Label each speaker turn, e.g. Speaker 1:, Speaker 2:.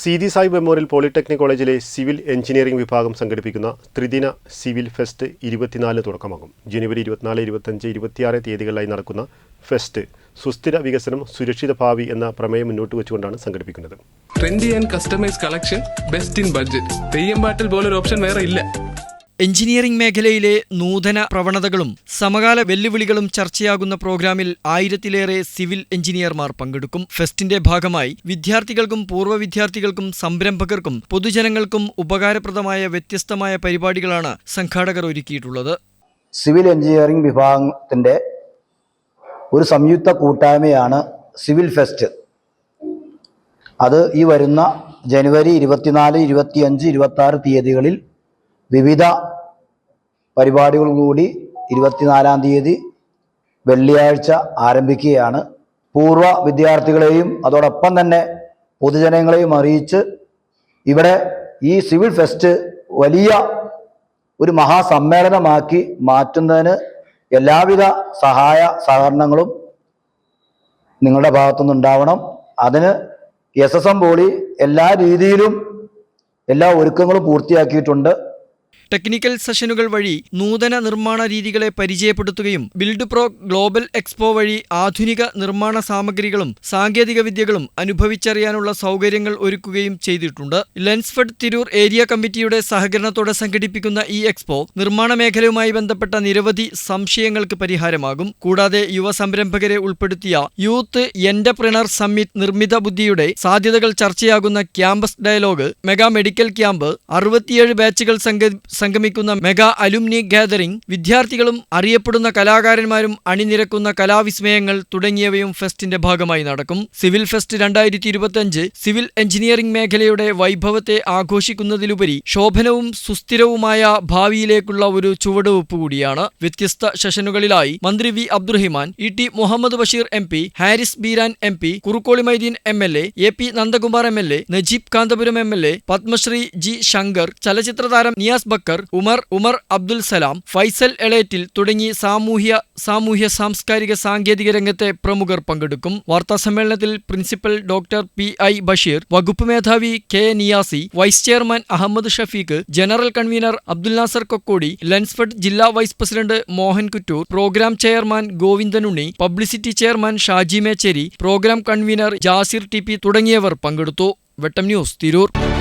Speaker 1: Seethi Sai memorial polytechnic കോളേജിലെ civil engineering വിഭാഗം സംഘടിപ്പിക്കുന്ന ത്രിദിന സിവിൽ ഫെസ്റ്റ് ഇരുപത്തിനാല് തുടക്കമാകും. ജനുവരി ഇരുപത്തിനാല് ഇരുപത്തഞ്ച് ഇരുപത്തിയാറ് തീയതികളിലായി നടക്കുന്ന ഫെസ്റ്റ് സുസ്ഥിര വികസനം സുരക്ഷിത ഭാവി എന്ന പ്രമേയം മുന്നോട്ട് വെച്ചുകൊണ്ടാണ് സംഘടിപ്പിക്കുന്നത്.
Speaker 2: Trendy and customise collection best in budget പോലൊരു ഓപ്ഷൻ വേറെ ഇല്ല.
Speaker 3: എഞ്ചിനീയറിംഗ് മേഖലയിലെ നൂതന പ്രവണതകളും സമകാല വെല്ലുവിളികളും ചർച്ചയാകുന്ന പ്രോഗ്രാമിൽ ആയിരത്തിലേറെ സിവിൽ എഞ്ചിനീയർമാർ പങ്കെടുക്കും. ഫെസ്റ്റിന്റെ ഭാഗമായി വിദ്യാർത്ഥികൾക്കും പൂർവ വിദ്യാർത്ഥികൾക്കും സംരംഭകർക്കും പൊതുജനങ്ങൾക്കും ഉപകാരപ്രദമായ വ്യത്യസ്തമായ പരിപാടികളാണ് സംഘാടകർ ഒരുക്കിയിട്ടുള്ളത്.
Speaker 4: സിവിൽ എഞ്ചിനീയറിംഗ് വിഭാഗത്തിന്റെ ഒരു സംയുക്ത കൂട്ടായ്മയാണ് സിവിൽ ഫെസ്റ്റ്. അത് ഈ വരുന്ന ജനുവരി ഇരുപത്തിനാല് ഇരുപത്തിയഞ്ച് ഇരുപത്തി ആറ് തീയതികളിൽ വിവിധ പരിപാടികളോടുകൂടി ഇരുപത്തിനാലാം തീയതി വെള്ളിയാഴ്ച ആരംഭിക്കുകയാണ്. പൂർവ വിദ്യാർത്ഥികളെയും അതോടൊപ്പം തന്നെ പൊതുജനങ്ങളെയും അറിയിച്ച് ഇവിടെ ഈ സിവിൽ ഫെസ്റ്റ് വലിയ ഒരു മഹാസമ്മേളനമാക്കി മാറ്റുന്നതിന് എല്ലാവിധ സഹായ സഹകരണങ്ങളും നിങ്ങളുടെ ഭാഗത്തുനിന്ന് ഉണ്ടാവണം. അതിന് എസ് എസ് എം പോളി എല്ലാ രീതിയിലും എല്ലാ ഒരുക്കങ്ങളും പൂർത്തിയാക്കിയിട്ടുണ്ട്.
Speaker 3: ടെക്നിക്കൽ സെഷനുകൾ വഴി നൂതന നിർമ്മാണ രീതികളെ പരിചയപ്പെടുത്തുകയും ബിൽഡ് പ്രോ ഗ്ലോബൽ എക്സ്പോ വഴി ആധുനിക നിർമ്മാണ സാമഗ്രികളും സാങ്കേതിക വിദ്യകളും അനുഭവിച്ചറിയാനുള്ള സൗകര്യങ്ങൾ ഒരുക്കുകയും ചെയ്തിട്ടുണ്ട്. ലെൻസ്ഫെഡ് തിരൂർ ഏരിയ കമ്മിറ്റിയുടെ സഹകരണത്തോടെ സംഘടിപ്പിക്കുന്ന ഈ എക്സ്പോ നിർമ്മാണ മേഖലയുമായി ബന്ധപ്പെട്ട നിരവധി സംശയങ്ങൾക്ക് പരിഹാരമാകും. കൂടാതെ യുവ സംരംഭകരെ ഉൾപ്പെടുത്തിയ യൂത്ത് എന്റർപ്രണർ സമ്മിറ്റ് നിർമ്മിത ബുദ്ധിയുടെ സാധ്യതകൾ ചർച്ചയാകുന്ന campus dialogue mega medical camp അറുപത്തിയേഴ് ബാച്ചുകൾ സംഘ സംഗമിക്കുന്ന മെഗാ അലുമിനി ഗാദറിംഗ് വിദ്യാർത്ഥികളും അറിയപ്പെടുന്ന കലാകാരന്മാരും അണിനിരക്കുന്ന കലാവിസ്മയങ്ങൾ തുടങ്ങിയവയും ഫെസ്റ്റിന്റെ ഭാഗമായി നടക്കും. സിവിൽ ഫെസ്റ്റ് രണ്ടായിരത്തി ഇരുപത്തിയഞ്ച് സിവിൽ എഞ്ചിനീയറിംഗ് മേഖലയുടെ വൈഭവത്തെ ആഘോഷിക്കുന്നതിലുപരി ശോഭനവും സുസ്ഥിരവുമായ ഭാവിയിലേക്കുള്ള ഒരു ചുവടുവെപ്പ് കൂടിയാണ്. വ്യത്യസ്ത സെഷനുകളിലായി മന്ത്രി V Abdurahiman E T Muhammad Basheer M P Haris Beeran M P Kurukkoli Moideen M L A A P Nandakumar M L A Najeeb Kanthapuram M L A Padmashri G Shankar ചലച്ചിത്ര താരം നിയാസ് ബക്കർ ഉമർ ഉമർ അബ്ദുൽ സലാം ഫൈസൽ എളേറ്റിൽ തുടങ്ങി സാമൂഹ്യ സാമൂഹ്യ സാംസ്കാരിക സാങ്കേതിക രംഗത്തെ പ്രമുഖർ പങ്കെടുക്കും. വാർത്താ സമ്മേളനത്തിൽ principal doctor P I Basheer വകുപ്പ് മേധാവി K Niyasi vice chairman Ahammed Shafeeq general convener Abdul Nasar Kokkodi Lensfed ജില്ലാ vice president Mohan Kuttoor programme chairman Govindanunni publicity chairman Shaji Mecheri programme convener Jasir T തുടങ്ങിയവർ പങ്കെടുത്തു. Vettam news Tirur.